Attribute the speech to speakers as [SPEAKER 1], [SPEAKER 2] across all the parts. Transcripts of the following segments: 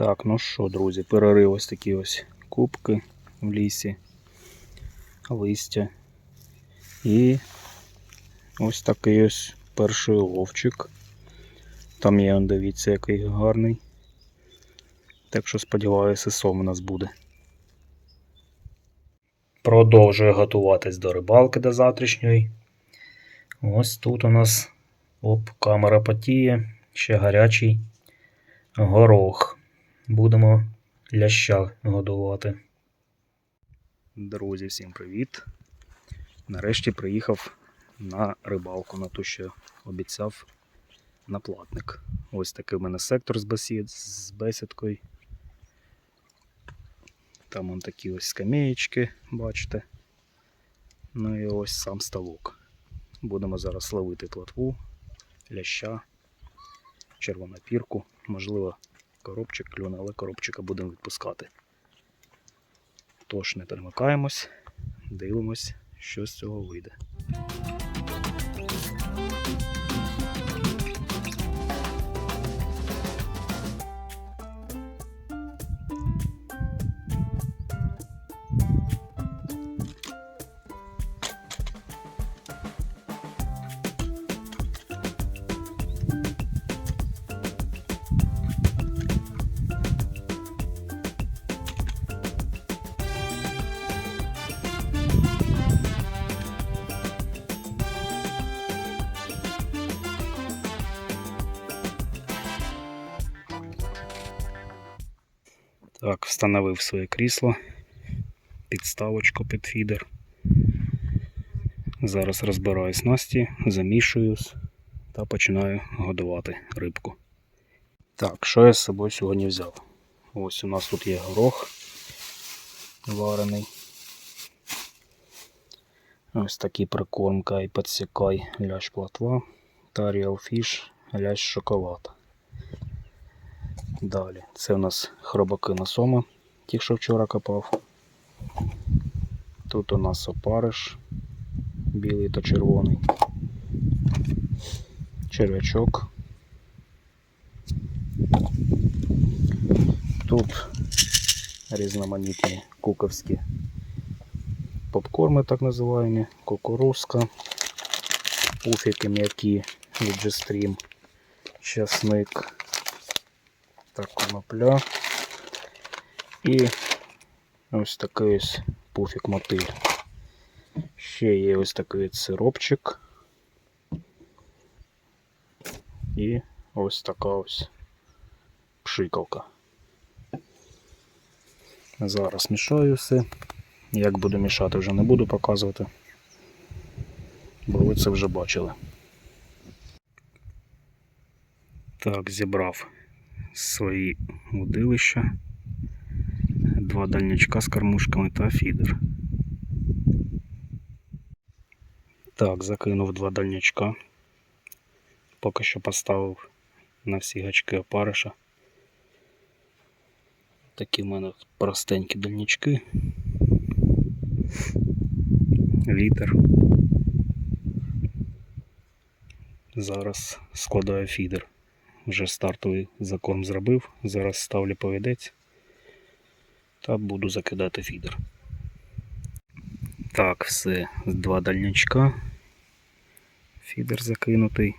[SPEAKER 1] Так, ну що, друзі, перерив ось такі ось кубки в лісі, листя. І ось такий ось перший ловчик. Там є, дивіться, який гарний. Так що сподіваюся, сом у нас буде. Продовжую готуватись до рибалки до завтрашньої. Ось тут у нас оп, камера потіє, ще гарячий горох. Будемо ляща годувати. Друзі, всім привіт! Нарешті приїхав на рибалку, на ту, що обіцяв на платник. Ось такий в мене сектор з бесід, з бесідкою. Там он такі ось скамеєчки, бачите. Ну і ось сам ставок. Будемо зараз ловити плотву, ляща, червонопірку, можливо, коробчик клюне, але коробчика будемо відпускати. Тож не перемикаємось, дивимось, що з цього вийде. Встановив своє крісло, підставочку під фідер. Зараз розбираю снасті, замішуюсь та починаю годувати рибку. Так, що я з собою сьогодні взяв? Ось у нас тут є горох варений. Ось такі прикормка і підсікай лящ платва та Real Fish лящ шоколад. Далі, це у нас хробаки на сома, ті, що вчора копав. Тут у нас опариш, білий та червоний, черв'ячок. Тут різноманітні куковські попкорми, так називаємо, кукурузка, пуфіки м'які від G-Stream, часник та конопля. І ось такий ось пуфік мотиль. Ще є ось такий сиропчик. І ось така ось пшикалка. Зараз мішаю все. Як буду мішати, вже не буду показувати, бо ви це вже бачили. Так, зібрав свої удилища, два дальнячка з кормушками та фідер. Так, закинув два дальнячка. Поки що поставив на всі гачки опариша. Такі в мене простенькі дальнячки. Вітер. Зараз складаю фідер вже стартовий закорм зробив. Зараз ставлю повідець та буду закидати фідер. Так, все, два дальнячка. Фідер закинутий.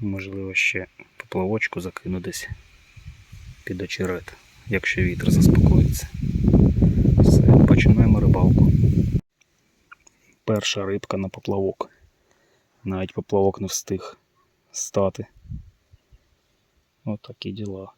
[SPEAKER 1] Можливо, ще поплавочку закину десь під очерет, якщо вітер заспокоїться. Все, починаємо рибалку. Перша рибка на поплавок. Навіть поплавок не встиг стати. От такие діла.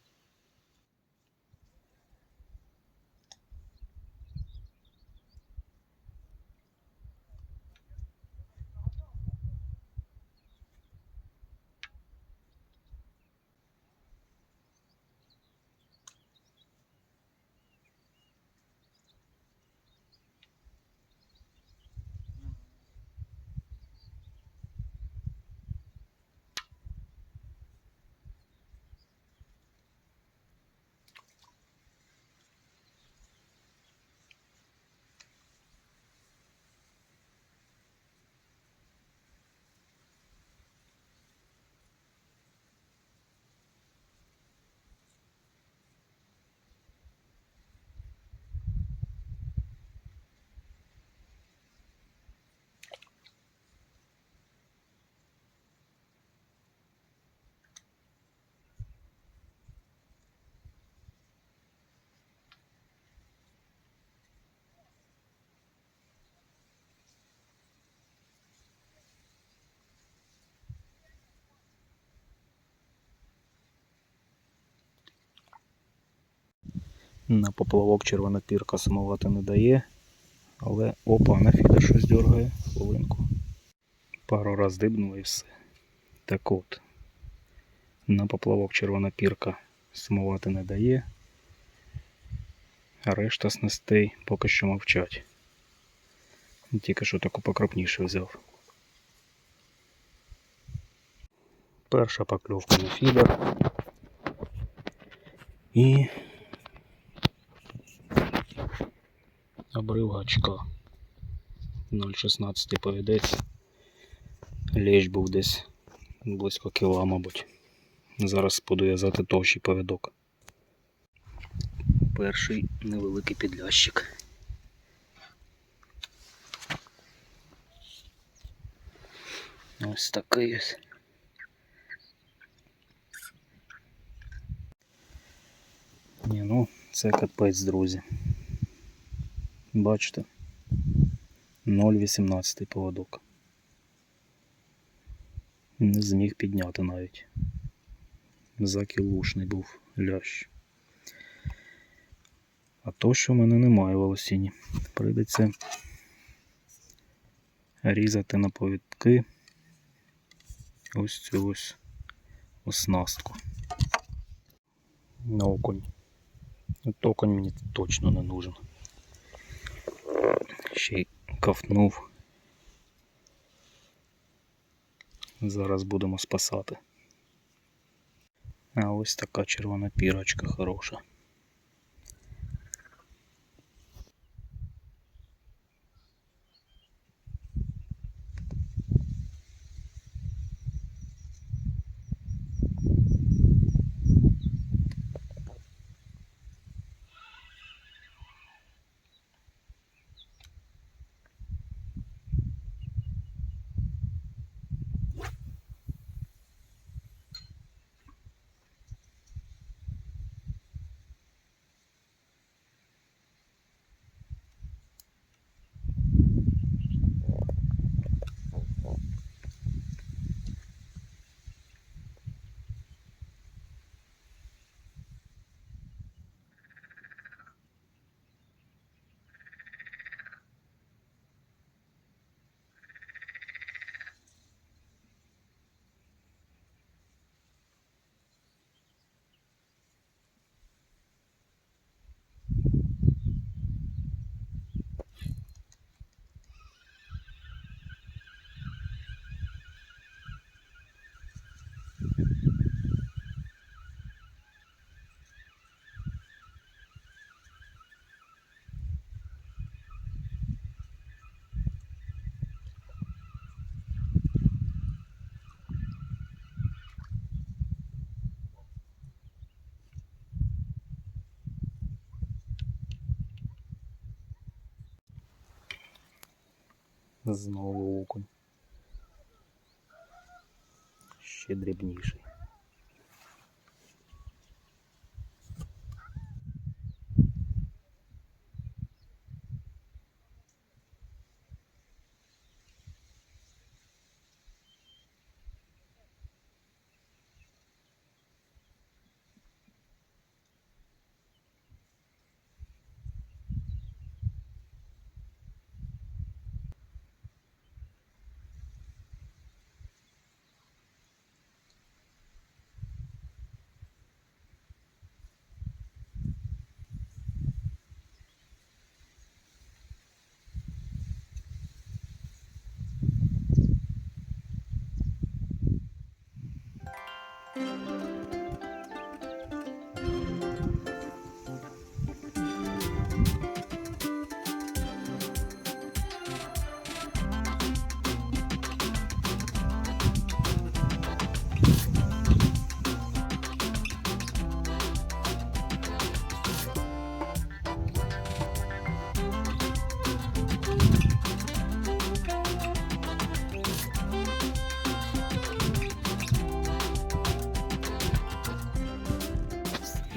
[SPEAKER 1] На поплавок червона пірка сумувати не дає. Але опа, на фідер щось дергає. Хвилинку. Пару раз дибнуло і все. Так от. На поплавок червона пірка сумувати не дає. А решта снастей поки що мовчать. Тільки що таку покропніше взяв. Перша покльовка на фідер. І обрив гачка. 0,16 повідець. Лещ був десь близько кіла, мабуть. Зараз буду в'язати товщий повідок. Перший невеликий підлящик. Ось такий ось. Ні, ну, це капець, друзі. Бачите? 0,18 поводок. Не зміг підняти навіть. Закілушний був лящ. А то, що в мене немає волосіні. Прийдеться різати на повідки ось цю ось оснастку. На окунь. От окунь мені точно не нужен. Ще й ковтнув. Зараз будемо спасати. А ось така червона пірочка хороша. Знову окунь. Ще дрібніший.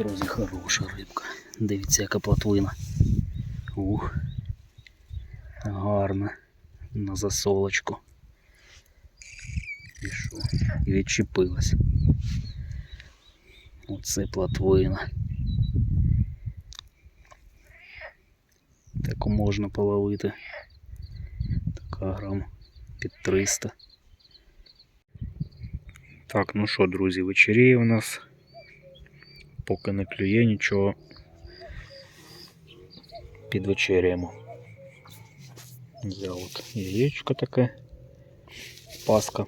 [SPEAKER 1] Друзі, хороша рибка. Дивіться, яка плотвина. Ух. Гарна. На засолочку. І що? І відчепилась. Оце плотвина. таку можна половити. Така грам під 300. Так, ну що, друзі, вечеріє у нас. Поки не клює нічого. Підвечеряємо. Взяв от яєчко таке. Паска.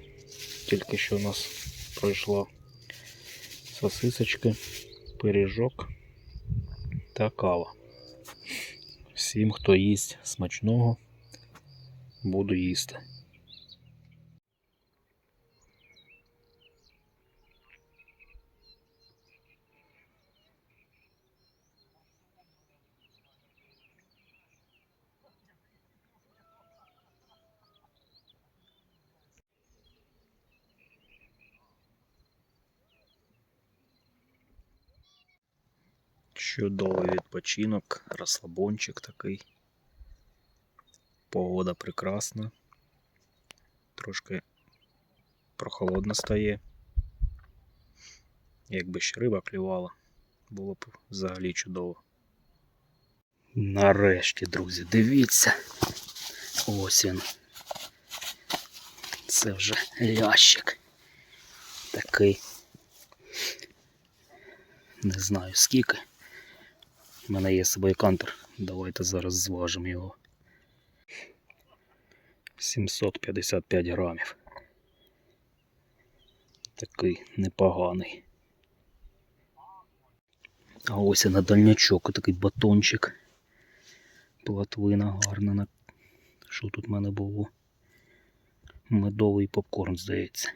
[SPEAKER 1] Тільки що у нас пройшла. Сосисочки, пиріжок та кава. Всім, хто їсть смачного, буду їсти. Чудовий відпочинок, розслабончик такий. Погода прекрасна. Трошки прохолодно стає. Якби ще риба клювала, було б взагалі чудово. Нарешті, друзі, дивіться. Ось він. Це вже лящик. Такий. Не знаю скільки. У мене є з собою кантер. Давайте зараз зважимо його. 755 грамів. Такий непоганий. А ось і на дальнячок такий батончик. Платвина гарна. на- Що тут в мене було? Медовий попкорн, здається.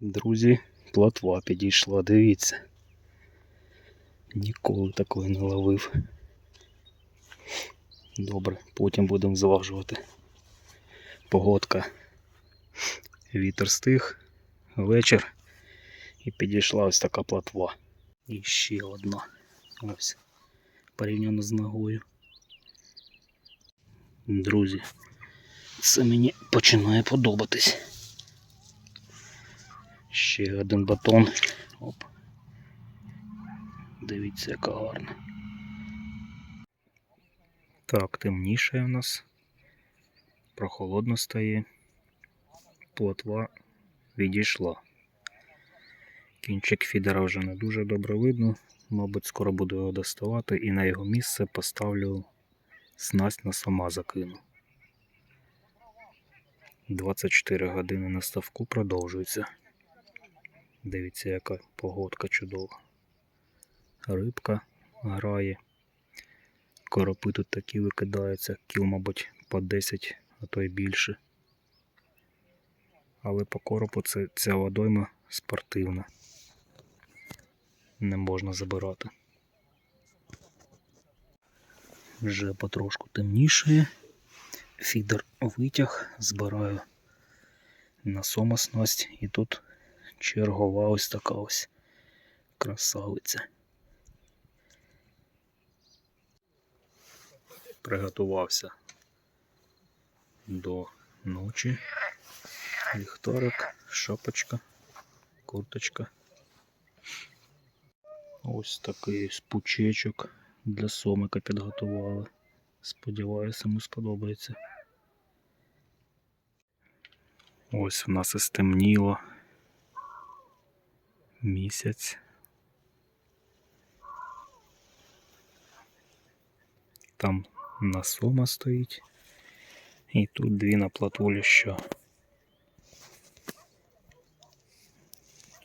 [SPEAKER 1] Друзі, платва підійшла, дивіться. Ніколи такої не ловив. Добре, потім будемо зважувати. Погодка. Вітер стих, вечір. І підійшла ось така платва. І ще одна. Ось. Порівняно з ногою. Друзі, це мені починає подобатись. Ще один батон. Оп. Дивіться, яка гарна. Так, темніше в нас. Прохолодно стає. Плотва відійшла. Кінчик фідера вже не дуже добре видно. Мабуть, скоро буду його доставати і на його місце поставлю снасть на сама закину. 24 години на ставку продовжується. Дивіться, яка погодка чудова. Рибка грає. Коропи тут такі викидаються, кіл, мабуть, по 10, а то й більше. Але по коропу це, ця водойма спортивна. Не можна забирати. Вже потрошку темнішає. Фідер витяг, збираю на сома снасть і тут чергова ось така ось красавиця. Приготувався до ночі. Ліхтарик, шапочка, курточка. Ось такий спучечок для сомика підготували. Сподіваюся, йому сподобається. Ось в нас і стемніло. Місяць. Там на сома стоїть. І тут дві на плату ліща.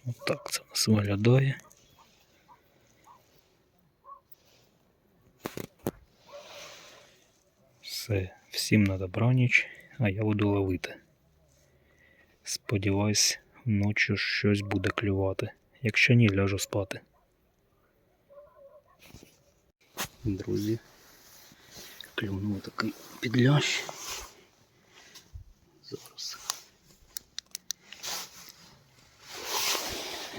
[SPEAKER 1] Отак це нас виглядає. Все, всім на добраніч, а я буду ловити. Сподіваюсь, ночі щось буде клювати. Якщо ні, ляжу спати. Друзі, клюнув такий підлящ. Зараз.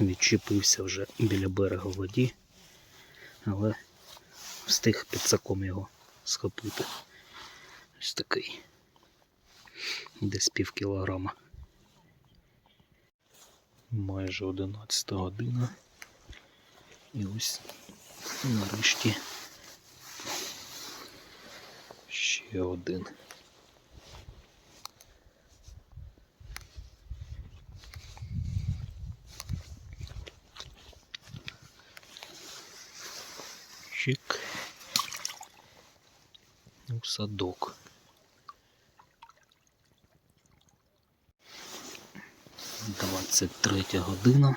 [SPEAKER 1] Відчепився вже біля берега воді, але встиг під саком його схопити. Ось такий. Десь пів кілограма. Майже 11 година. І ось нарешті Ще один. Чик. У садок. Двадцять третя година.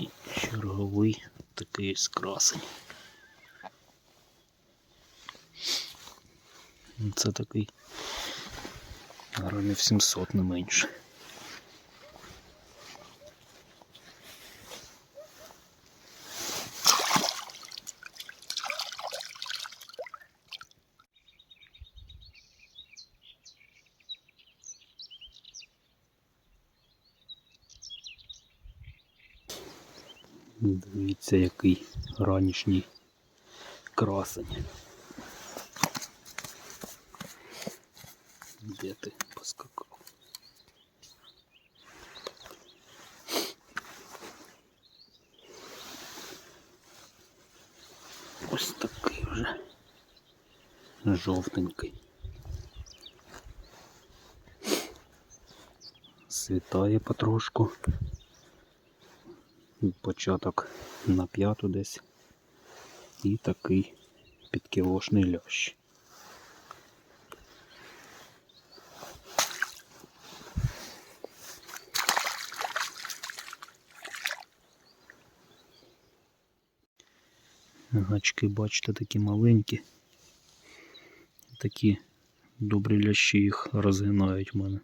[SPEAKER 1] І черговий такий ось красень. Ну, Це такий грамів 700 не менше. Дивіться, який ранішній красень. Де ти поскакав? Ось такий вже жовтенький. Світає потрошку. Початок на п'яту десь. І такий підкілошний лящ. Гачки, бачите, такі маленькі. Такі добрі лящі їх розгинають в мене.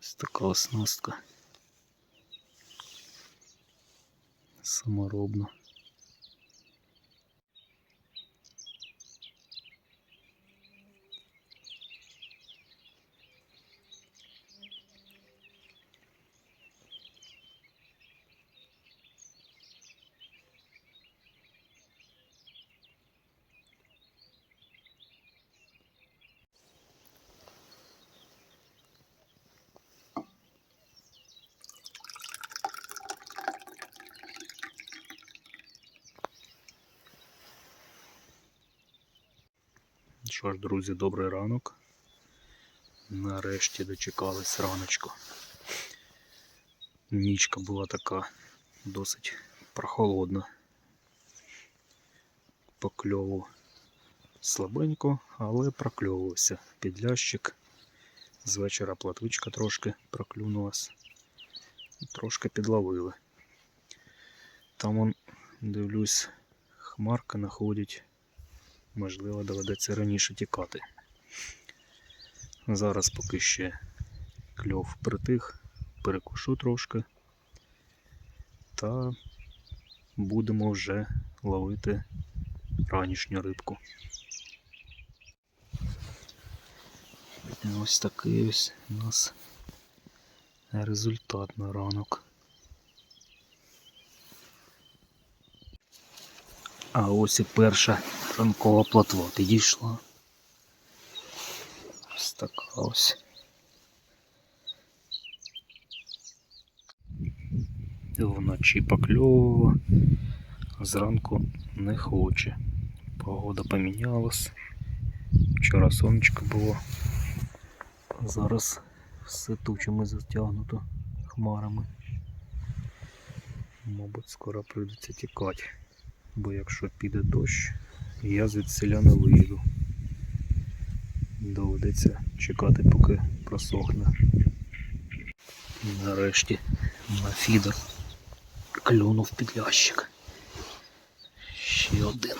[SPEAKER 1] Ось така оснастка. Саморобна. Що ж, друзі, добрий ранок. Нарешті дочекались раночку. Нічка була така досить прохолодна. По кльову слабенько, але прокльовувався. Підлящик. З вечора платвичка трошки проклюнулась. Трошки підловили. Там он, дивлюсь, хмарка находить можливо доведеться раніше тікати. Зараз поки ще кльов притих, перекушу трошки та будемо вже ловити ранішню рибку. Ось такий ось у нас результат на ранок. А ось і перша ранкова платва підійшла. Ось така ось. Вночі покльовувала, а зранку не хоче. Погода помінялась. Вчора сонечко було. Зараз все тучами затягнуто хмарами. Мабуть, скоро прийдеться тікати бо якщо піде дощ, я звідсиля не виїду. Доведеться чекати, поки просохне. Нарешті на фідер клюнув під ящик. Ще один.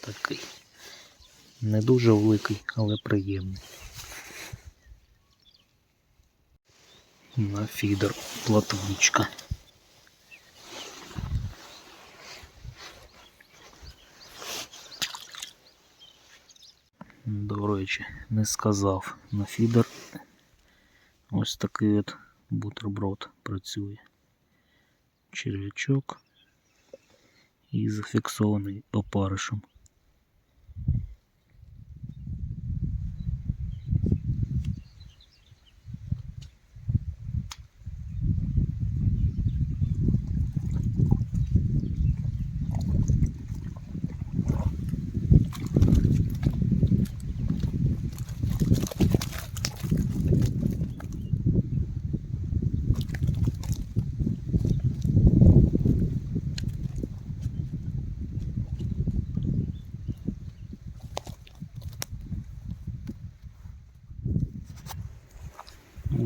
[SPEAKER 1] Такий. Не дуже великий, але приємний. На фідер платвичка. До речі, не сказав на фідер. Ось такий от бутерброд працює. Черв'ячок і зафіксований опаришем.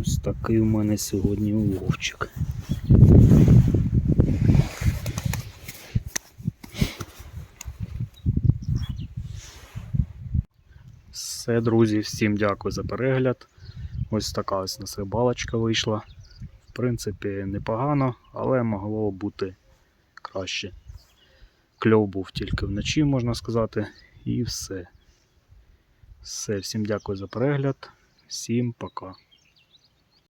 [SPEAKER 1] Ось такий у мене сьогодні уловчик. Все, друзі, всім дякую за перегляд. Ось така ось у нас рибалочка вийшла. В принципі, непогано, але могло бути краще. Кльов був тільки вночі, можна сказати, і все. Все, всім дякую за перегляд. Всім пока.